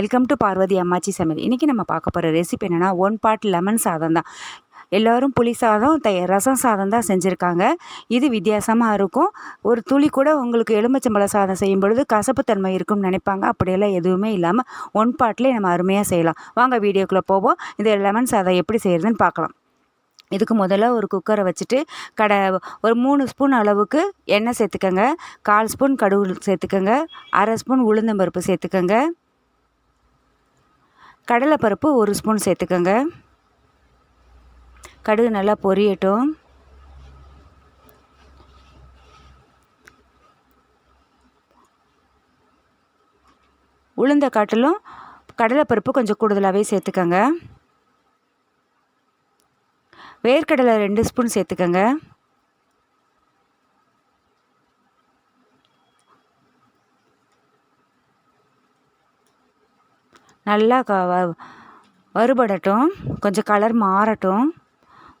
Welcome to Parvati அம்மாச்சி சமையல் இன்றைக்கி நம்ம பார்க்க போகிற ரெசிபி என்னென்னா ஒன் பாட் லெமன் சாதம் தான். எல்லோரும் புளி சாதம் த ரசம் சாதம் தான் செஞ்சுருக்காங்க. இது வித்தியாசமாக இருக்கும். ஒரு துளி கூட உங்களுக்கு எலுமிச்சம்பழ சாதம் செய்யும் பொழுது கசப்புத்தன்மை இருக்கும்னு நினைப்பாங்க. அப்படியெல்லாம் எதுவுமே இல்லாமல் ஒன் பாட்டிலே நம்ம அருமையாக செய்யலாம். வாங்க வீடியோக்குள்ளே போவோம். இந்த லெமன் சாதம் எப்படி செய்கிறதுன்னு பார்க்கலாம். இதுக்கு முதல்ல ஒரு குக்கரை வச்சுட்டு கடை ஒரு மூணு ஸ்பூன் அளவுக்கு எண்ணெய் சேர்த்துக்கோங்க. கால் ஸ்பூன் கடுகு சேர்த்துக்கோங்க. அரை ஸ்பூன் உளுந்தம்பருப்பு சேர்த்துக்கோங்க. கடலைப்பருப்பு ஒரு ஸ்பூன் சேர்த்துக்கோங்க. கடுகு நல்லா பொரியட்டும். உளுந்த காட்டிலும் கடலைப்பருப்பு கொஞ்சம் கூடுதலாகவே சேர்த்துக்கோங்க. வேர்க்கடலை ரெண்டு ஸ்பூன் சேர்த்துக்கோங்க. நல்லா க வறுபடட்டும். கொஞ்சம் கலர் மாறட்டும்.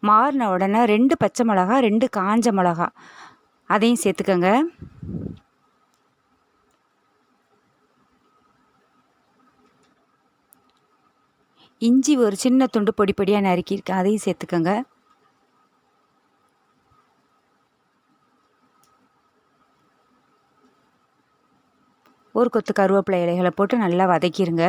மாறின உடனே ரெண்டு பச்சை மிளகா ரெண்டு காஞ்ச மிளகா. அதையும் சேர்த்துக்கோங்க. இஞ்சி ஒரு சின்ன துண்டு பொடி பொடியாக நறுக்கியிருக்கேன். அதையும் சேர்த்துக்கோங்க. ஒரு கொத்து கருவேப்பிலை இலைகளை போட்டு நல்லா வதக்கிடுங்க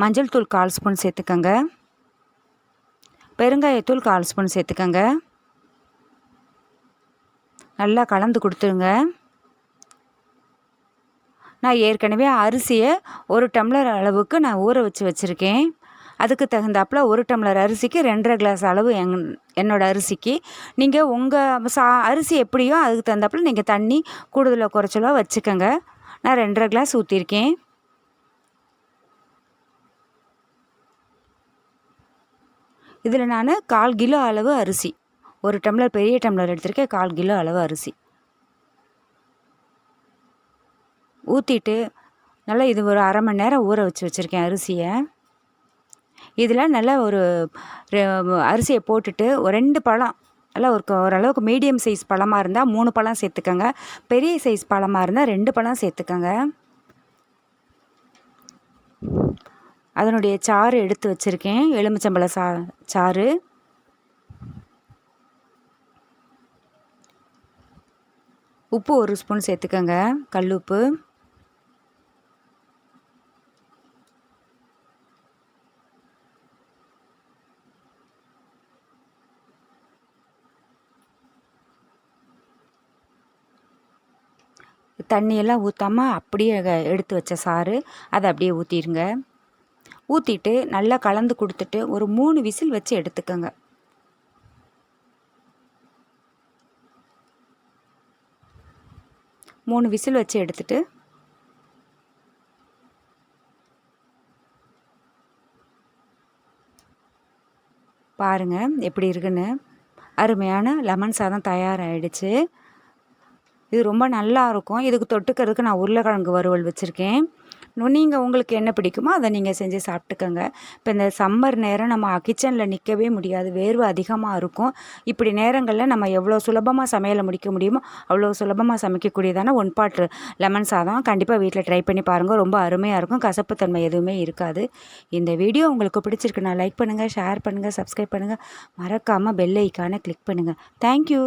மஞ்சள் தூள் கால் ஸ்பூன் சேர்த்துக்கோங்க. பெருங்காயத்தூள் கால் ஸ்பூன் சேர்த்துக்கோங்க. நல்லா கலந்து கொடுத்துருங்க. நான் ஏற்கனவே அரிசியை ஒரு டம்ளர் அளவுக்கு நான் ஊற வச்சு வச்சுருக்கேன். அதுக்கு தகுந்தாப்பில் ஒரு டம்ளர் அரிசிக்கு ரெண்டரை கிளாஸ் அளவு எங் என்னோடய அரிசிக்கு. நீங்கள் உங்கள் சா அரிசி எப்படியோ அதுக்கு தகுந்தாப்பில் நீங்கள் தண்ணி கூடுதலாக குறைச்சலோ வச்சுக்கோங்க. நான் ரெண்டரை கிளாஸ் ஊற்றிருக்கேன் இதில் நான் கால் கிலோ அளவு அரிசி. ஒரு டம்ளர் பெரிய டம்ளர் எடுத்திருக்கேன் கால் கிலோ அளவு அரிசி. ஊற்றிட்டு நல்லா இது ஒரு அரை மணி நேரம் ஊற வச்சு வச்சுருக்கேன் அரிசியை. இதில் நல்லா ஒரு அரிசியை போட்டுட்டு ஒரு ரெண்டு பழம் நல்லா ஒரு ஓரளவுக்கு மீடியம் சைஸ் பழமாக இருந்தால் மூணு பழம் சேர்த்துக்கோங்க. பெரிய சைஸ் பழமாக இருந்தால் ரெண்டு பழம் சேர்த்துக்கோங்க. அதனுடைய சாறு எடுத்து வச்சுருக்கேன். எலுமிச்சம்பழ சா சாறு. உப்பு ஒரு ஸ்பூன் சேர்த்துக்கோங்க. கல் உப்பு. தண்ணியெல்லாம் ஊற்றாமல் அப்படியே எடுத்து வச்ச சாறு. அதை அப்படியே ஊற்றிடுங்க ஊற்றிட்டு நல்லா கலந்து கொடுத்துட்டு ஒரு மூணு விசில் வச்சு எடுத்துக்கோங்க. மூணு விசில் வச்சு எடுத்துட்டு பாருங்கள் எப்படி இருக்குன்னு. அருமையான லெமன் சாதம் தயாராகிடுச்சு இது ரொம்ப நல்லா இருக்கும். இதுக்கு தொட்டுக்கிறதுக்கு நான் உருளைக்கிழங்கு வறுவல் வச்சுருக்கேன். நீங்கள் உங்களுக்கு என்ன பிடிக்குமோ அதை நீங்கள் செஞ்சு சாப்பிட்டுக்கோங்க. இப்போ இந்த சம்மர் நேரம் நம்ம கிச்சனில் நிற்கவே முடியாது. வேர்வை அதிகமாக இருக்கும். இப்படி நேரங்களில் நம்ம எவ்வளோ சுலபமாக சமையலை முடிக்க முடியுமோ அவ்வளோ சுலபமாக சமைக்கக்கூடியதான ஒன் பாட் லெமன் சாதம் கண்டிப்பாக வீட்டில் ட்ரை பண்ணி பாருங்கள் ரொம்ப அருமையாக இருக்கும். கசப்புத்தன்மை எதுவுமே இருக்காது. இந்த வீடியோ உங்களுக்கு பிடிச்சிருக்குன்னா லைக் பண்ணுங்கள் ஷேர் பண்ணுங்கள் சப்ஸ்கிரைப் பண்ணுங்கள் மறக்காமல் பெல் ஐக்கானை கிளிக் பண்ணுங்கள் தேங்க்யூ